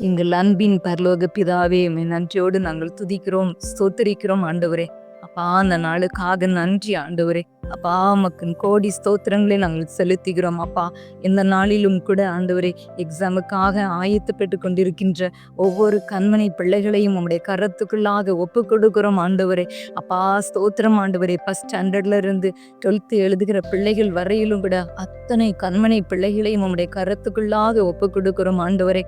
எங்கள் அன்பின் பரலோக பிதாவே நன்றியோடு நாங்கள் துதிக்கிறோம் ஸ்தோத்தரிக்கிறோம் ஆண்டவரே. அப்பா அந்த நாளுக்காக நன்றி ஆண்டவரே. அப்பா உமக்கு கோடி ஸ்தோத்திரங்களை நாங்கள் செலுத்துகிறோம் அப்பா. இந்த நாளிலும் கூட ஆண்டவரே எக்ஸாமுக்காக ஆயத்தப்பட்டு கொண்டிருக்கின்ற ஒவ்வொரு கண்மனை பிள்ளைகளையும் உங்களுடைய கரத்துக்குள்ளாக ஒப்பு கொடுக்கிறோம் ஆண்டவரே. அப்பா ஸ்தோத்திரம் ஆண்டவரே. ஃபஸ்ட் ஸ்டாண்டர்ட்ல இருந்து டுவெல்த்து எழுதுகிற பிள்ளைகள் வரையிலும் கூட அத்தனை கண்மனை பிள்ளைகளையும் உங்களுடைய கரத்துக்குள்ளாக ஒப்பு கொடுக்கிறோம் ஆண்டவரே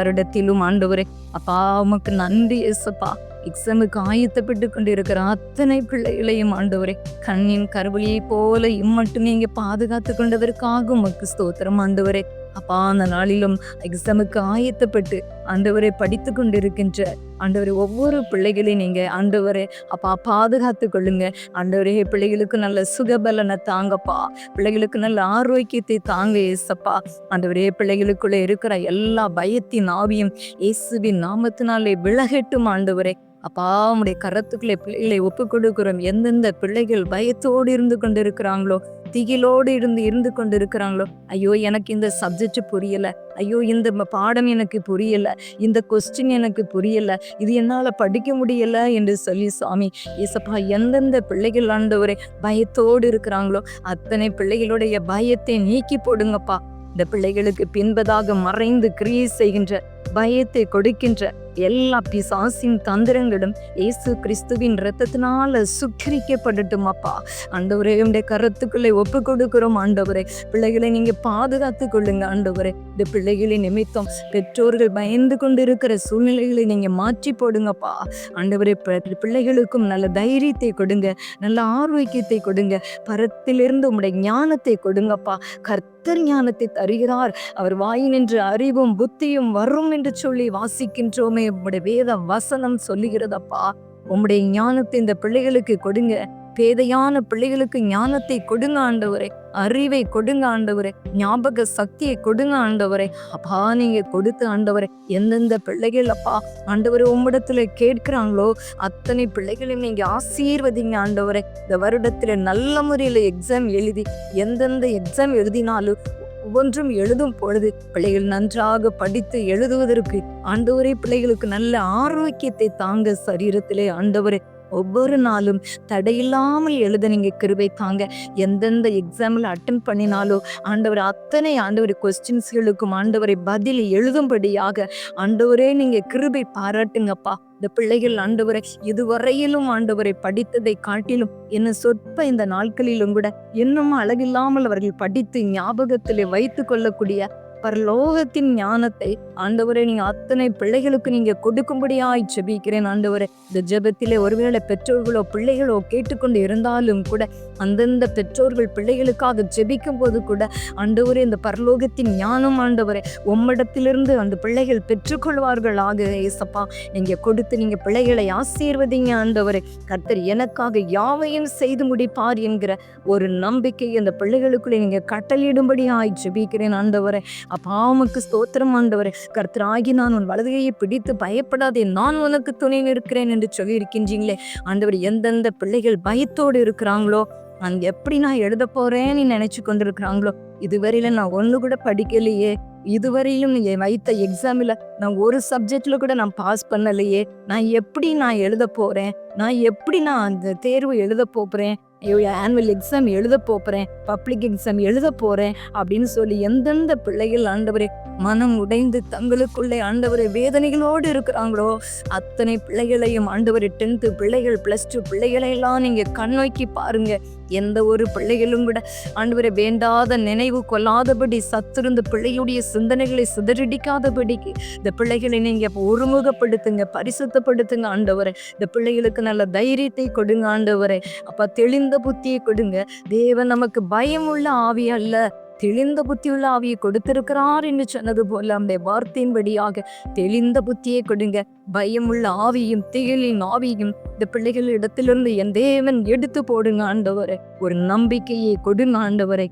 வருடத்திலும் ஆண்டவரே அப்பா உமக்கு நன்றி எசப்பா எக்ஸாமுக்கு ஆயத்தப்பட்டு கொண்டிருக்கிற அத்தனை பிள்ளைகளையும் ஆண்டவரே கண்ணின் கருவழியை போல இம்மட்டும் நீங்க பாதுகாத்து கொண்டதற்காக உமக்கு ஸ்தோத்திரம் ஆண்டவரே. அப்பா அந்த நாளிலும் எக்ஸாமுக்கு ஆயத்தப்பட்டு ஆண்டவரை படித்து கொண்டிருக்கின்ற ஆண்டவரை ஒவ்வொரு பிள்ளைகளையும் நீங்கள் ஆண்டவரே அப்பா பாதுகாத்து கொள்ளுங்க. ஆண்டவரே பிள்ளைகளுக்கு நல்ல சுகபலனை தாங்கப்பா. பிள்ளைகளுக்கு நல்ல ஆரோக்கியத்தை தாங்க ஏசப்பா. ஆண்டவரே பிள்ளைகளுக்குள்ளே இருக்கிற எல்லா பயத்தின் ஆவியும் இயேசுவின் நாமத்தினாலே விலகட்டும் ஆண்டவரே. அப்பா உடைய கரத்துக்குள்ளே பிள்ளைகளை ஒப்பு கொடுக்கிறோம் எந்தெந்த பிள்ளைகள் பயத்தோடு இருந்து கொண்டிருக்கிறாங்களோ திகிலோடு இருந்து இருந்து கொண்டு இருக்கிறாங்களோ ஐயோ எனக்கு இந்த சப்ஜெக்ட் புரியல. ஐயோ இந்த பாடம் எனக்கு புரியல. இந்த கொஸ்டின் எனக்கு புரியல. இது என்னால படிக்க முடியல என்று சொல்லி சுவாமி ஏசப்பா எந்தெந்த பிள்ளைகள் ஆண்டவரை பயத்தோடு இருக்கிறாங்களோ அத்தனை பிள்ளைகளுடைய பயத்தை நீக்கி போடுங்கப்பா. இந்த பிள்ளைகளுக்கு பின்பதாக மறைந்து கிரியை செய்கின்ற பயத்தை கொடுக்கின்ற எல்லா பிசாசின் தந்திரங்களும் இயேசு கிறிஸ்துவின் ரத்தத்தினால சுக்கரிக்கப்படட்டும் அப்பா ஆண்டவரே உடைய கருத்துக்குள்ளே ஒப்பு கொடுக்கிறோம் ஆண்டவரே. பிள்ளைகளை நீங்க பாதுகாத்து கொள்ளுங்க ஆண்டவரே. இந்த பிள்ளைகளின் நிமித்தம் பெற்றோர்கள் பயந்து கொண்டிருக்கிற சூழ்நிலைகளை நீங்க மாற்றி போடுங்கப்பா. ஆண்டவரே பிள்ளைகளுக்கும் நல்ல தைரியத்தை கொடுங்க நல்ல ஆரோக்கியத்தை கொடுங்க. பரத்திலிருந்து உங்களுடைய ஞானத்தை கொடுங்கப்பா. கர்த்தர் ஞானத்தை தருகிறார். அவர் வாயினின்று அறிவும் புத்தியும் வரும் என்று சொல்லி வாசிக்கின்றோமே உம்முடைய வேத வசனம் சொல்லுகிறதப்பா. உம்முடைய ஞானத்தை இந்த பிள்ளைகளுக்கு கொடுங்க. பேதையான பிள்ளைகளுக்கு ஞானத்தை கொடுங்க ஆண்டவரே. அறிவை கொடுங்க ஆண்டவரே. ஞாபக சக்தியை கொடுங்க ஆண்டவரே. அப்பா நீங்க கொடுத்து ஆண்டவரே எந்தெந்த பிள்ளைகள் அப்பா ஆண்டவரே உம்மிடத்துல கேட்கிறாங்களோ அத்தனை பிள்ளைகளையும் நீங்க ஆசீர்வதிங்க ஆண்டவரே. இந்த வருடத்துல நல்ல முறையில எக்ஸாம் எழுதி எந்தெந்த எக்ஸாம் எழுதினாலும் ஒவ்வொன்றும் எழுதும் பொழுது பிள்ளைகள் நன்றாக படித்து எழுதுவதற்கு ஆண்டவரே பிள்ளைகளுக்கு நல்ல ஆரோக்கியத்தை தாங்க சரீரத்திலே ஆண்டவரே. ஒவ்வொரு நாளும் தடையில்லாமல் எழுத நீங்க கிருபை தாங்க. எந்தெந்த எக்ஸாமில் அட்டன் பண்ணினாலோ ஆண்டவர் அத்தனை ஆண்டவர் கொஸ்டின்ஸ்களுக்கும் ஆண்டவரை பதில் எழுதும்படியாக ஆண்டவரே நீங்க கிருபை பாராட்டுங்கப்பா. இந்த பிள்ளைகள் ஆண்டவரை இதுவரையிலும் ஆண்டவரை படித்ததை காட்டிலும் என்ன சொற்ப இந்த நாட்களிலும் கூட இன்னும் அழகில்லாமல் அவர்கள் படித்து ஞாபகத்திலே வைத்து கொள்ளக்கூடிய பரலோகத்தின் ஞானத்தை ஆண்டவரே நீங்க அத்தனை பிள்ளைகளுக்கு நீங்க கொடுக்கும்படியாய் ஜெபிக்கிறேன் ஆண்டவரே. இந்த ஜெபத்திலே ஒருவேளை பெற்றோர்களோ பிள்ளைகளோ கேட்டுக்கொண்டு இருந்தாலும் கூட அந்தந்த பெற்றோர்கள் பிள்ளைகளுக்காக ஜெபிக்கும் போது கூட ஆண்டவரே இந்த பரலோகத்தின் ஞானம் ஆண்டவரே உம்மிடத்திலிருந்து அந்த பிள்ளைகள் பெற்றுக்கொள்வார்கள் ஆக ஏசப்பா. நீங்க கொடுத்து நீங்க பிள்ளைகளை ஆசீர்வதிங்க ஆண்டவரே. கர்த்தர் எனக்காக யாவையும் செய்து முடிப்பார் என்கிற ஒரு நம்பிக்கை அந்த பிள்ளைகளுக்குள்ளே நீங்க கட்டளையிடும்படியாய் ஜெபிக்கிறேன் ஆண்டவரே. அப்பாவுக்கு ஸ்தோத்திரம் ஆண்டவரே. கர்த்தராகி நான் உன் வலதுகையை பிடித்து பயப்படாதே நான் உனக்கு துணை நிற்கிறேன் என்று சொல்லி இருக்கின்றீங்களே ஆண்டவர் எந்தெந்த பிள்ளைகள் பயத்தோடு இருக்கிறாங்களோ நான் எப்படி நான் எழுத போறேன்னு நினைச்சு கொண்டிருக்கிறாங்களோ இதுவரையில நான் ஒண்ணு கூட படிக்கலையே. இதுவரையிலும் என் வைத்த எக்ஸாமில் நான் ஒரு சப்ஜெக்ட்ல கூட நான் பாஸ் பண்ணலையே. நான் எப்படி நான் எழுத போறேன்? நான் எப்படி நான் அந்த தேர்வு எழுத போகிறேன் ஐயோ ஆனுவல் எக்ஸாம் எழுத போகிறேன் பப்ளிக் எக்ஸாம் எழுத போகிறேன் அப்படின்னு சொல்லி எந்தெந்த பிள்ளைகள் ஆண்டவரே மனம் உடைந்து தங்களுக்குள்ளே ஆண்டவரை வேதனைகளோடு இருக்கிறாங்களோ அத்தனை பிள்ளைகளையும் ஆண்டவர் டென்த்து பிள்ளைகள் ப்ளஸ் டூ பிள்ளைகளையெல்லாம் நீங்கள் கண்ணோக்கி பாருங்கள் எந்த ஒரு பிள்ளைகளும் கூட ஆண்டவரை வேண்டாத நினைவு கொள்ளாதபடி சத்திருந்த பிள்ளையுடைய சிந்தனைகளை சிதறடிக்காதபடிக்கு இந்த பிள்ளைகளை நீங்கள் ஒருமுகப்படுத்துங்க பரிசுத்தப்படுத்துங்க ஆண்டவரை. இந்த பிள்ளைகளுக்கு நல்ல தைரியத்தை கொடுங்க ஆண்டவரை. அப்போ தெளிந்த புத்தியை கொடுங்க. தேவன் நமக்கு பயம் உள்ள ஆவி அல்ல. தெளிந்த புத்தியுள்ள ஆவியை கொடுத்திருக்கிறார் என்று சொன்னது போல அந்த வார்த்தையின்படியாக தெளிந்த புத்தியை கொடுங்க. பயமுள்ள ஆவியும் திகிலின் ஆவியும் இந்த பிள்ளைகள் இடத்திலிருந்து என் தேவன் எடுத்து போடுங்க ஆண்டவரை. ஒரு நம்பிக்கையை கொடுங்க ஆண்டவரை.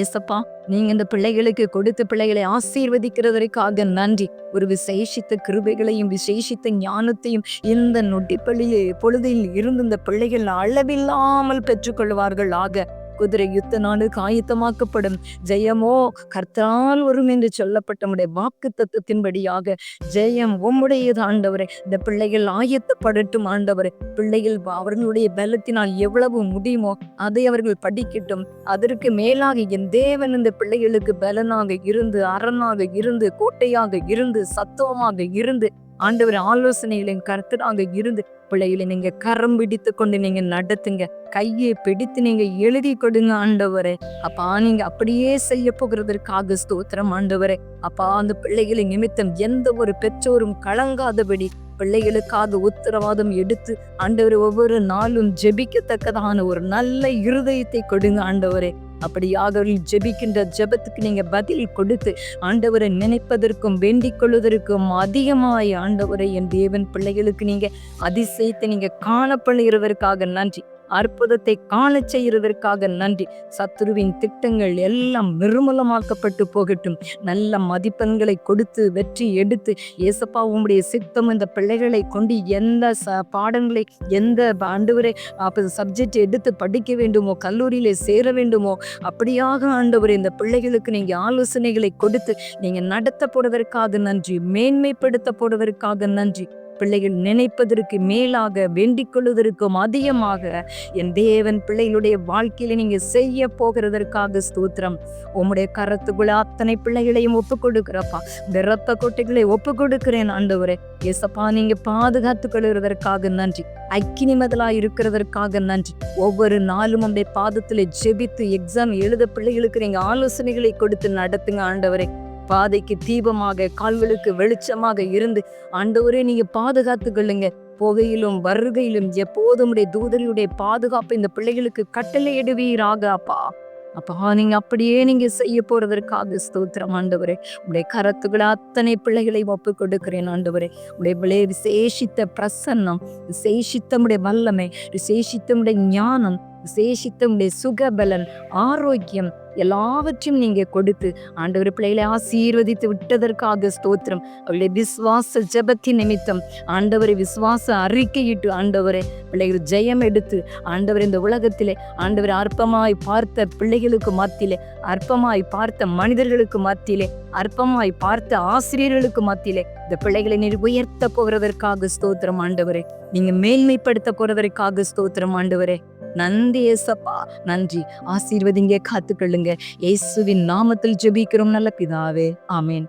ஏசப்பா நீங்க இந்த பிள்ளைகளுக்கு கொடுத்த பிள்ளைகளை ஆசீர்வதிக்கிறதற்காக நன்றி. ஒரு விசேஷித்த கிருபைகளையும் விசேஷித்த ஞானத்தையும் இந்த நொட்டிப்பள்ளியில் பொழுதில் இருந்து இந்த பிள்ளைகள் அளவில்லாமல் பெற்றுக்கொள்வார்கள் ஆக குதிரை யுத்த நாளுக்கு ஆயத்தமாக்கப்படும் ஜெயமோ கர்த்தால் வரும் என்று சொல்லப்பட்ட வாக்கு தத்துவத்தின்படியாக ஜெயம் உம்முடையது ஆண்டவரே. இந்த பிள்ளைகள் ஆயத்தப்படட்டும் ஆண்டவரே. பிள்ளைகள் அவர்களுடைய பலத்தினால் எவ்வளவு முடியுமோ அதை அவர்கள் படிக்கட்டும். அதற்கு மேலாக என் தேவன் இந்த பிள்ளைகளுக்கு பலனாக இருந்து அரணாக இருந்து கோட்டையாக இருந்து சத்துவமாக இருந்து ஆண்டவர் ஆலோசனைகளின் அங்கே இருந்து பிள்ளைகளை நீங்க கரம் பிடித்து கொண்டு நீங்க நடத்துங்க. கையை பிடித்து நீங்க எழுதி கொடுங்க ஆண்டவரே. அப்பா நீங்க அப்படியே செய்ய போகிறதற்காக ஸ்தோத்திரம் ஆண்டவரே. அப்பா அந்த பிள்ளைகளை நிமித்தம் எந்த ஒரு பெற்றோரும் கலங்காதபடி பிள்ளைகளுக்காக உத்தரவாதம் எடுத்து ஆண்டவர் ஒவ்வொரு நாளும் ஜெபிக்கத்தக்கதான ஒரு நல்ல இருதயத்தை கொடுங்க ஆண்டவரே. அப்படியாக ஜெபிக்கின்ற ஜெபத்துக்கு நீங்க பதில் கொடுத்து ஆண்டவரை நினைப்பதற்கும் வேண்டிக் கொள்வதற்கும் அதிகமாய் ஆண்டவரை என் தேவன் பிள்ளைகளுக்கு நீங்க அதிசயத்தை நீங்க காணப்படுகிறதற்காக நன்றி. அற்புதத்தை காண செய்கிறதற்காக நன்றி. சத்ருவின் திட்டங்கள் எல்லாம் நிர்மூலமாக்கப்பட்டு போகட்டும். நல்ல மதிப்பெண்களை கொடுத்து வெற்றி எடுத்து இயேசப்பா உம்முடைய சித்தம் இந்த பிள்ளைகளை கொண்டு எந்த ச பாடங்களை எந்த ஆண்டவரை அப்போ சப்ஜெக்ட் எடுத்து படிக்க வேண்டுமோ கல்லூரியிலே சேர வேண்டுமோ அப்படியாக ஆண்டவர் இந்த பிள்ளைகளுக்கு நீங்கள் ஆலோசனைகளை கொடுத்து நீங்கள் நடத்த போடுவதற்காக நன்றி மேன்மைப்படுத்த போடுவதற்காக நன்றி. பிள்ளைகள் நினைப்பதற்கு மேலாக வேண்டிக் கொள்வதற்கும் அதிகமாக என் தேவன் பிள்ளைகளுடைய வாழ்க்கையில நீங்க செய்ய போகிறதற்காக ஸ்தோத்திரம். உம்முடைய கரத்துக்குள்ள அத்தனை பிள்ளைகளையும் ஒப்பு கொடுக்கிறப்பா இந்த ரத்த கொட்டைகளை ஒப்பு கொடுக்கிறேன் ஆண்டவரே. ஏசப்பா நீங்க பாதுகாத்து கொள்கிறதற்காக நன்றி. அக்கினி மதலா இருக்கிறதற்காக நன்றி. ஒவ்வொரு நாளும் உடைய பாதத்துல ஜெபித்து எக்ஸாம் எழுத பிள்ளைகளுக்கு நீங்க ஆலோசனைகளை கொடுத்து நடத்துங்க ஆண்டவரே. பாதைக்கு தீபமாக கால்களுக்கு வெளிச்சமாக இருந்து ஆண்டவரே நீங்க பாதுகாத்து கொள்ளுங்க. புகையிலும் வருகையிலும் எப்போதும் உடைய தூதர்களுடைய பாதுகாப்பு இந்த பிள்ளைகளுக்கு கட்டளையிடுவீராக அப்பா. அப்பா நீங்க அப்படியே நீங்க செய்ய போறதற்காக ஸ்தோத்திரம் ஆண்டவரே. உடைய கரத்துக்களை அத்தனை பிள்ளைகளை ஒப்பு கொடுக்கிறேன் ஆண்டவரே. உடைய விளைய விசேஷித்த பிரசன்னம் விசேஷித்தமுடைய வல்லமை விசேஷித்தமுடைய ஞானம் விசேஷித்தமுடைய சுகபலன் ஆரோக்கியம் எல்லாவற்றையும் நீங்க கொடுத்து ஆண்டவர் பிள்ளைகளை ஆசீர்வதித்து விட்டதற்காக ஸ்தோத்திரம். அவளுடைய விசுவாச ஜெபத்தின் நிமித்தம் ஆண்டவரை விசுவாச அறிக்கையிட்டு ஆண்டவரை பிள்ளைகள் ஜெயம் எடுத்து ஆண்டவர் இந்த உலகத்திலே ஆண்டவர் அற்பமாய் பார்த்த பிள்ளைகளுக்கு மத்தியிலே அற்பமாய் பார்த்த மனிதர்களுக்கு மத்தியிலே அற்பமாய் பார்த்த ஆசிரியர்களுக்கு மத்தியிலே இந்த பிள்ளைகளை நீர் உயர்த்த போகிறதற்காக ஸ்தோத்திரம் ஆண்டவரே. நீங்க மேன்மைப்படுத்த போறதற்காக ஸ்தோத்திரம் ஆண்டவரே. நன்றி ஏசப்பா. நன்றி. ஆசீர்வதிங்க காத்துக்கொள்ளுங்க. இயேசுவின் நாமத்தில் ஜெபிக்கிறோம் நல்ல பிதாவே. ஆமேன்.